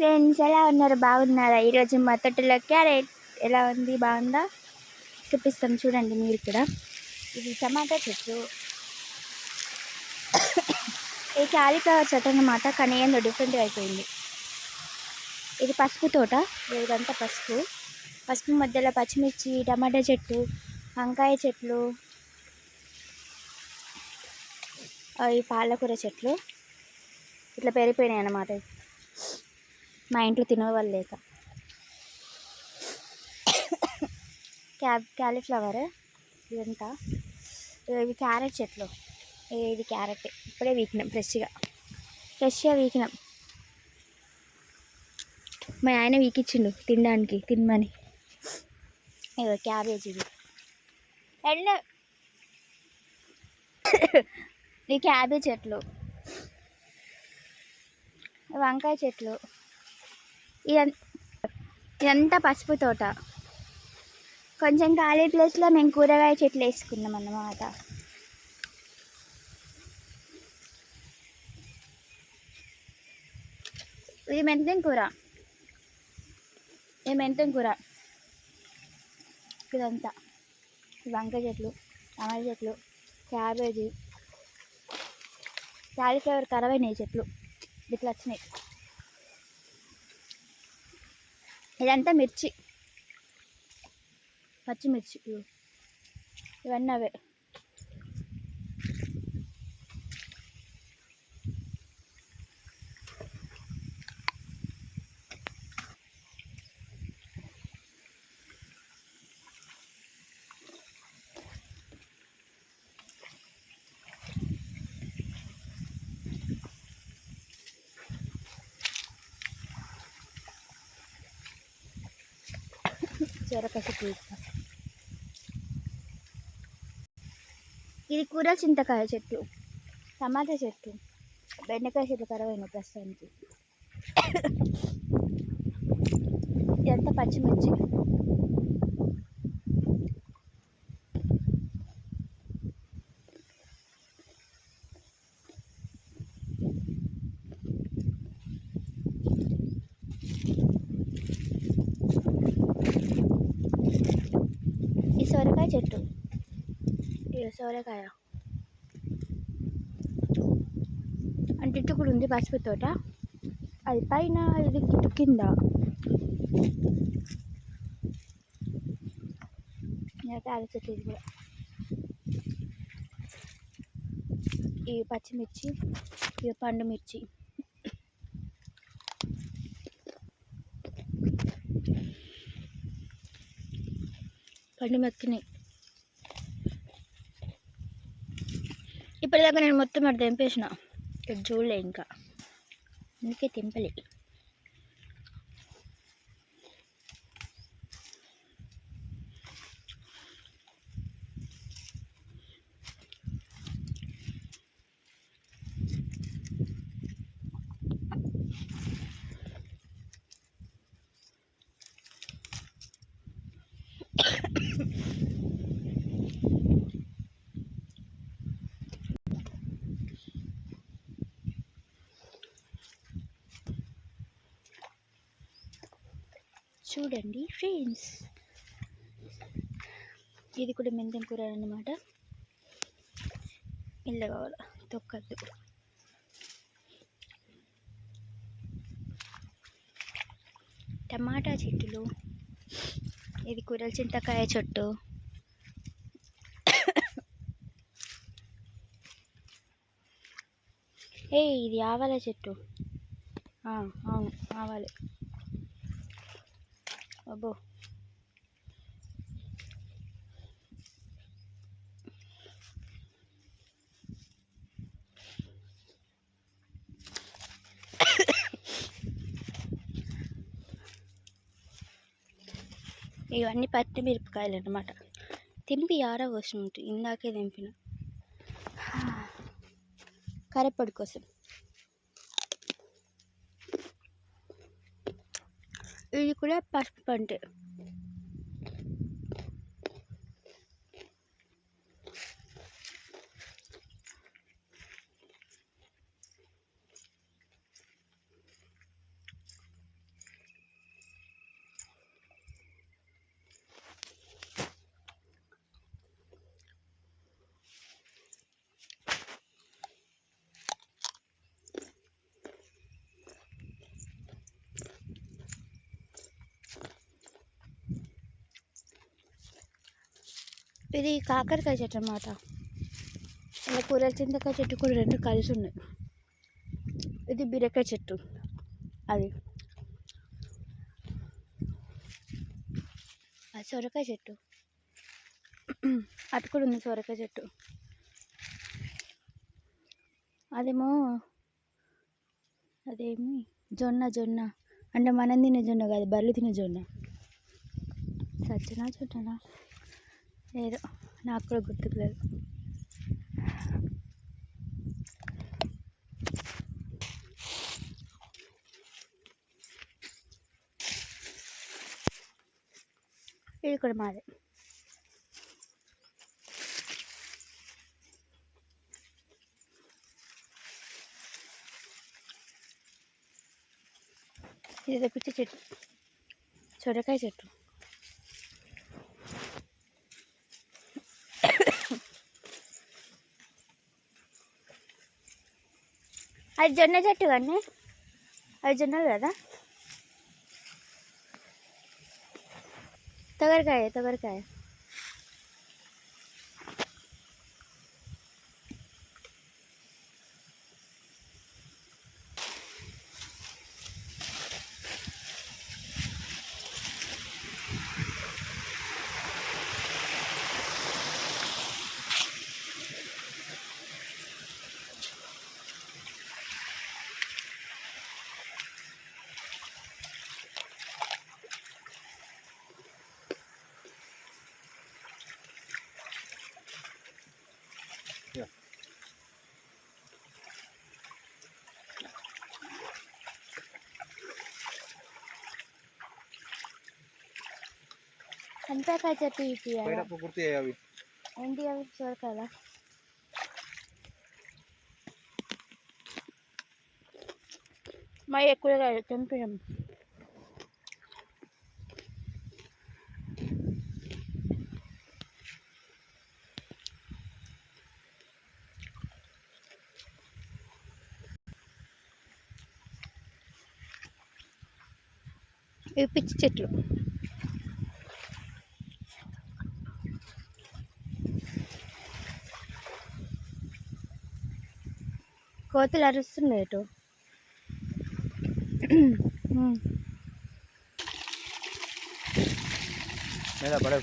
Friends ఎలా ఉన్నారు? బాగున్నారా? ఈరోజు మా తోటలో క్యారెట్ ఎలా ఉంది? బాగుందా? చూపిస్తాం. చూడండి మీరు కూడా. ఇది టమాటా చెట్టు ఇది క్యాలీఫ్లవర్ చెట్టు అన్నమాట కానీ ఏందో డిఫరెంట్గా అయిపోయింది. ఇది పసుపు తోట. ఇదంతా పసుపు. పసుపు మధ్యలో పచ్చిమిర్చి టమాటా చెట్టు వంకాయ చెట్లు ఈ పాలకూర చెట్లు. ఇట్లా పెరిగిపోయినాయి అన్నమాట. మా ఇంట్లో తినేవాళ్ళు లేక. క్యా క్యాలీఫ్లవర్ ఇదంతా. ఇవి క్యారెట్ చెట్లు. ఇది క్యారెట్. ఇప్పుడే వీకినాం ఫ్రెష్గా. ఫ్రెష్గా వీకినాం. మా ఆయన వీకిచ్చిండు తినడానికి తినమని. ఇగో క్యాబేజ్ ఇది. ఎండ ఈ క్యాబేజ్ చెట్లు. వంకాయ చెట్లు. ఇదం ఇదంతా పసుపు తోట. కొంచెం ఖాళీ ప్లేస్లో మేము కూరగాయ చెట్లు వేసుకున్నాం అన్నమాట. ఇది మెంతం కూర. ఇది మెంతం కూర. ఇదంతా. వంకాయ చెట్లు టమాటా చెట్లు క్యాబేజీ క్యాలీఫ్లవర్ ఖరాబ్ అయినాయి చెట్లు. ఇట్లా వచ్చినాయి ఇదంతా మిర్చి. పచ్చిమిర్చి ఇవన్నీ అవే. సొరకాయ చెట్టు ఇది కూర చింతకాయ చెట్టు టమాటా చెట్టు బెండకాయ చెట్టు కరవైన ప్రస్తుతానికి. ఇదంతా పచ్చిమిర్చి ఈ సొరకాయ చెట్టు ఇది సొరకాయ అంటే ఇటు కూడా ఉంది పసుపు తోట. అది పైన ఇది ఇటు కింద. క్యారెట్ చెట్టు ఇది కూడా. ఈ పచ్చిమిర్చి ఇవి పండు మిర్చి. పండు మెక్కినాయి ఇప్పటిదాకా నేను మొత్తం అటు తెంపేసిన. ఇక్కడ చూడలే ఇంకా. అందుకే తెంపలే. చూడండి ఫ్రెండ్స్. ఇది కూడా మెంతం కూర అన్నమాట. ఇల్లు కావాలి? తొక్కద్దు. టమాటా చెట్టులు ఇది కూరల చింతకాయ చెట్టు. ఏ ఇది ఆవాల చెట్టు. అవును ఆవాలి. అబ్బో. ఇవన్నీ పట్టి మిరపకాయలు అన్నమాట. తెంపి ఆరా కోసం ఉంటుంది ఇందాకే దింపిన కరప్పొడి కోసం. ఇది కూడా పసుపు పంటే ఇది కాకరకాయ చెట్టు అన్నమాట. ఇలా కూరల చింతకాయ చెట్టు కూడా రెండు కలిసి ఉన్నాయి. ఇది బీరకాయ చెట్టు. అది. అది సొరకాయ చెట్టు. అటు కూడా ఉంది సొరకాయ చెట్టు. అదేమో అదేమి? జొన్న జొన్న. అంటే మనం తినే జొన్న కాదు బర్రెలు తినే జొన్న. సజ్జనా జొన్ననా? ఏదో నాకు కూడా గుర్తుకు లేదు. ఇది కూడా మాదే. ఇది పిచ్చి చెట్టు. సొరకాయ చెట్టు. అది జొన్న చెట్టు కానీ అది జొన్నలు కదా? తొగరికాయ తొగరికాయ. అంతకాయ చెట్టు పోయినప్పుడు గుర్తు అవి. ఏంటి అవి? సొరకాయలా మా ఎక్కువ తెంపినాం ఇవి పిచ్చి చెట్లు. కోతులు అరుస్తున్నాయి ఇటు. ఉమ్. మీద పడే.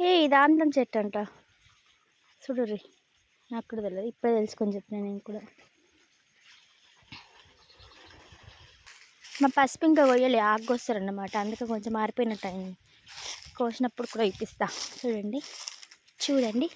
ఏ ఇది ఆమ్లం చెట్టు అంట. చూడుర్రి నాకు కూడా తెలియదు ఇప్పుడే తెలుసుకొని చెప్పిన నేను కూడా. మా పసుపు ఇంకా కొయ్యలే ఆగొస్తారన్నమాట అందుకే కొంచెం మారిపోయినట్టు అయింది. కోసినప్పుడు కూడా ఇప్పిస్తా. చూడండి. చూడండి.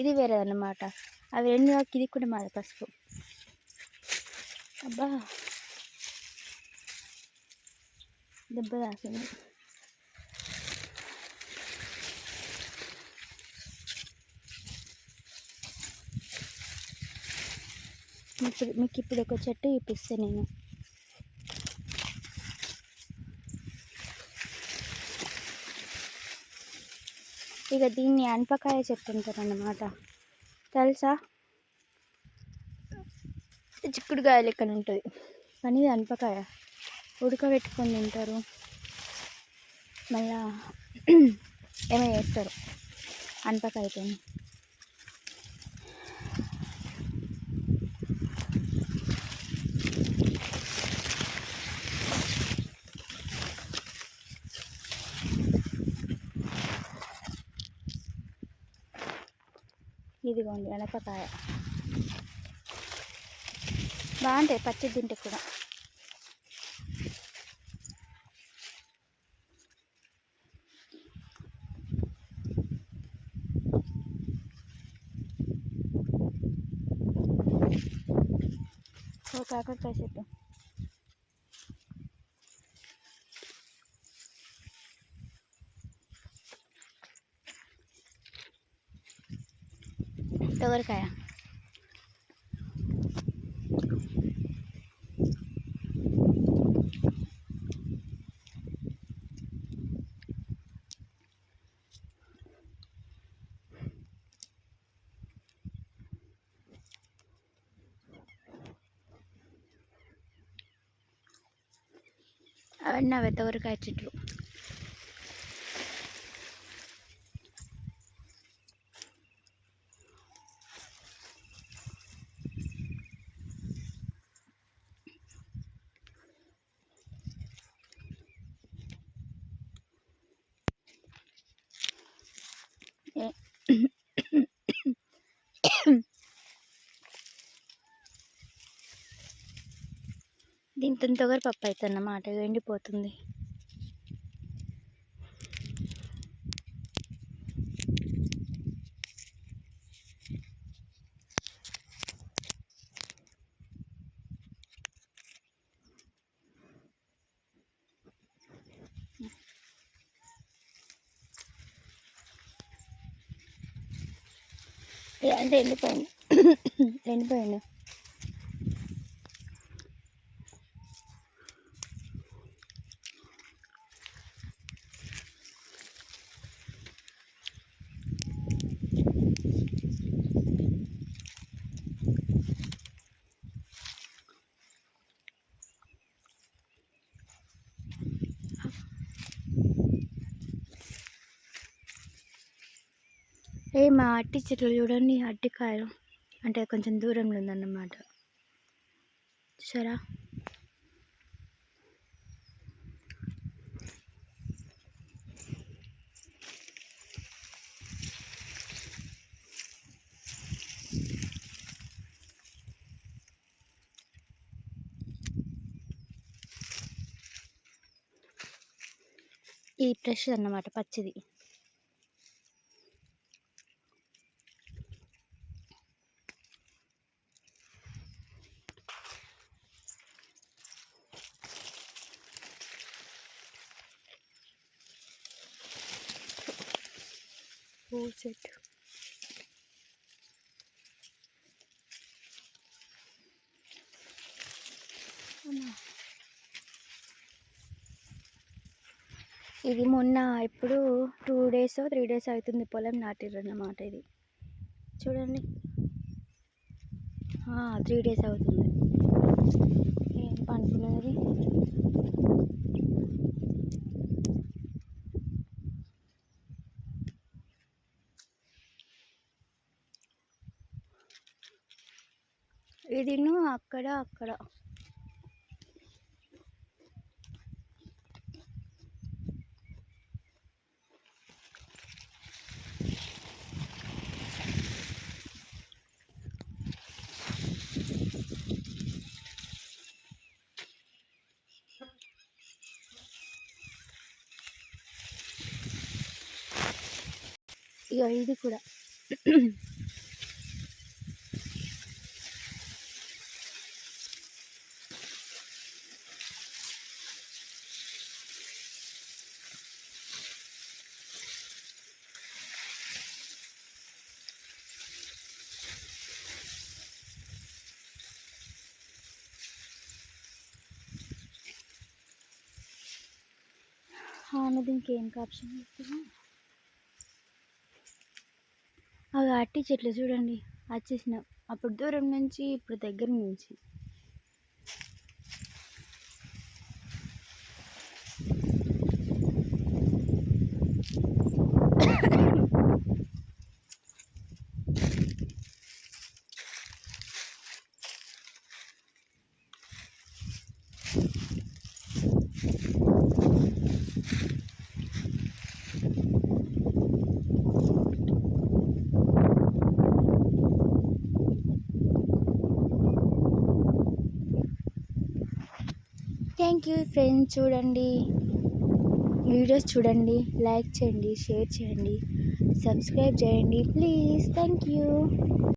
ఇది వేరేదన్నమాట. అవి రెండు ఇది కూడా మాది పసుపు. అబ్బా! దెబ్బ తాకింది. మీకు ఇప్పుడు ఒక చెట్టు ఇప్పిస్తే నేను. ఇక దీన్ని అనపకాయ చెట్టు అంటారు అన్నమాట తెలుసా? చిక్కుడుకాయ లెక్కన ఉంటుంది కానీ ఇది అనపకాయ. ఉడకబెట్టుకొని తింటారు. మళ్ళా ఏమో చేస్తారు. అనపకాయతో ఇదిగోండి అనపకాయ బాగుంటాయి పచ్చి తింటే కూడా. ఓ కాకరకాయ చెట్టు. ടവർക്കായ ಅವನ್ನ ಅವೆ ತವರ್ಗಾಯ್ತಿಟ್ರು దీంతో తొగరి పప్పు అవుతుంది అన్నమాట ఎండిపోతుంది అంటే ఎండిపోయింది. ఎండిపోయింది. మా అట్టి చెట్లు చూడండి అట్టికాయలు అంటే కొంచెం దూరంలో ఉందన్నమాట. చూసారా? ఈ ఫ్రెష్ అన్నమాట పచ్చిది. పూల చెట్టు. ఇది మొన్న ఇప్పుడు టూ డేస్ త్రీ డేస్ అవుతుంది పొలం నాటిర్రు అన్నమాట ఇది. చూడండి. త్రీ డేస్ అవుతుంది. ఏం పనుకున్నది ఇదిను అక్కడ అక్కడ. ఇక ఇది కూడా. అన్నది ఇంకేం కాప్షన్ అవి అట్టి చెట్లు చూడండి వచ్చేసిన అప్పుడు దూరం నుంచి ఇప్పుడు దగ్గర నుంచి. థ్యాంక్ యూ ఫ్రెండ్స్ చూడండి. వీడియోస్ చూడండి. లైక్ చేయండి షేర్ చేయండి. సబ్స్క్రైబ్ చేయండి. ప్లీజ్. Thank you.